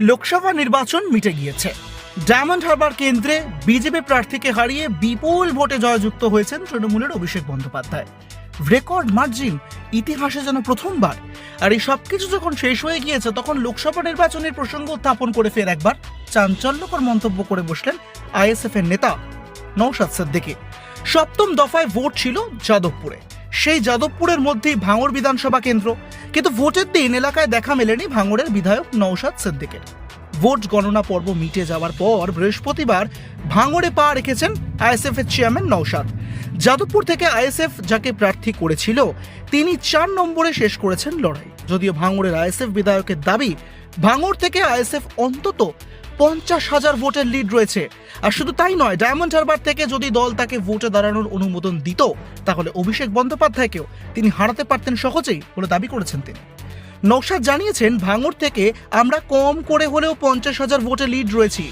লোকসভা নির্বাচন মিটে গিয়েছে। ডায়মন্ড হারবার কেন্দ্রে বিজেপি প্রার্থীকে হারিয়ে বিপুল ভোটে জয়যুক্ত হয়েছেন তৃণমূলের অভিষেক বন্দ্যোপাধ্যায়। রেকর্ড মার্জিন ইতিহাসে যেন প্রথমবার। আর এই সবকিছু যখন শেষ হয়ে গিয়েছে, তখন লোকসভা নির্বাচনের প্রসঙ্গ উত্থাপন করে ফের একবার চাঞ্চল্যকর মন্তব্য করে বসলেন আইএসএফ এর নেতা নৌশাদ সিদ্দিকী। সপ্তম দফায় ভোট ছিল যাদবপুরে। সেই যাদবপুরের মধ্যেই ভাঙড় বিধানসভা কেন্দ্র কিন্তু ভোটের দিন এলাকায় দেখা মেলেনি ভাঙড়ের বিধায়ক নৌশাদ সিদ্দিকের। ভোট গণনা পর্ব মিটে যাওয়ার পর বৃহস্পতিবার ভাঙড়ে পা রেখেছেন আইএসএফ এর চেয়ারম্যান নৌশাদ যাদবপুর থেকে আইএসএফ যাকে প্রার্থী করেছিল, তিনি চার নম্বরে শেষ করেছেন লড়াই। যদিও ভাঙড়ের আইএসএফ বিধায়কের দাবি, ভাঙড় থেকে আইএসএফ অন্তত পঞ্চাশ হাজার ভোটের লিড রয়েছে। আর শুধু তাই নয় ডায়মন্ড হারবার থেকে যদি দল তাকে ভোটে দাঁড়ানোর অনুমোদন দিত, তাহলে অভিষেক বন্দ্যোপাধ্যায়কেও তিনি হারাতে পারতেন সহজেই বলে দাবি করেছেন তিনি। নৌশাদ জানিয়েছেন, ভাঙড় থেকে আমরা কম করে হলেও পঞ্চাশ হাজার ভোটে লিড রয়েছি।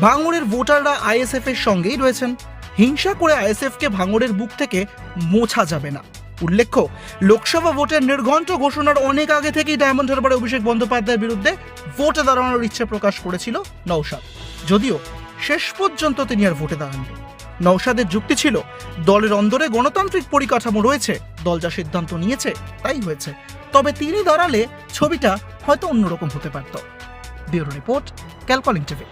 ভাঙড়ের ভোটাররা আইএসএফ এর সঙ্গেই রয়েছেন। হিংসা করে আইএসএফ কে ভাঙড়ের বুক থেকে মোছা যাবে না। উল্লেখ্য, লোকসভা ভোটের নির্ঘণ্ট ঘোষণার অনেক আগে থেকেই ডায়মন্ড হারবারে অভিষেক বন্দ্যোপাধ্যায়ের বিরুদ্ধে ভোটে দাঁড়ানোর ইচ্ছে প্রকাশ করেছিল নৌসাদ যদিও শেষ পর্যন্ত তিনি আর ভোটে দাঁড়াননি। নৌসাদের যুক্তি ছিল, দলের অন্দরে গণতান্ত্রিক পরিকাঠামো রয়েছে, দল যা সিদ্ধান্ত নিয়েছে তাই হয়েছে। তবে তিনি দাঁড়ালে ছবিটা হয়তো অন্যরকম হতে পারত। ব্যুরো রিপোর্ট ক্যালকলিং টিভি।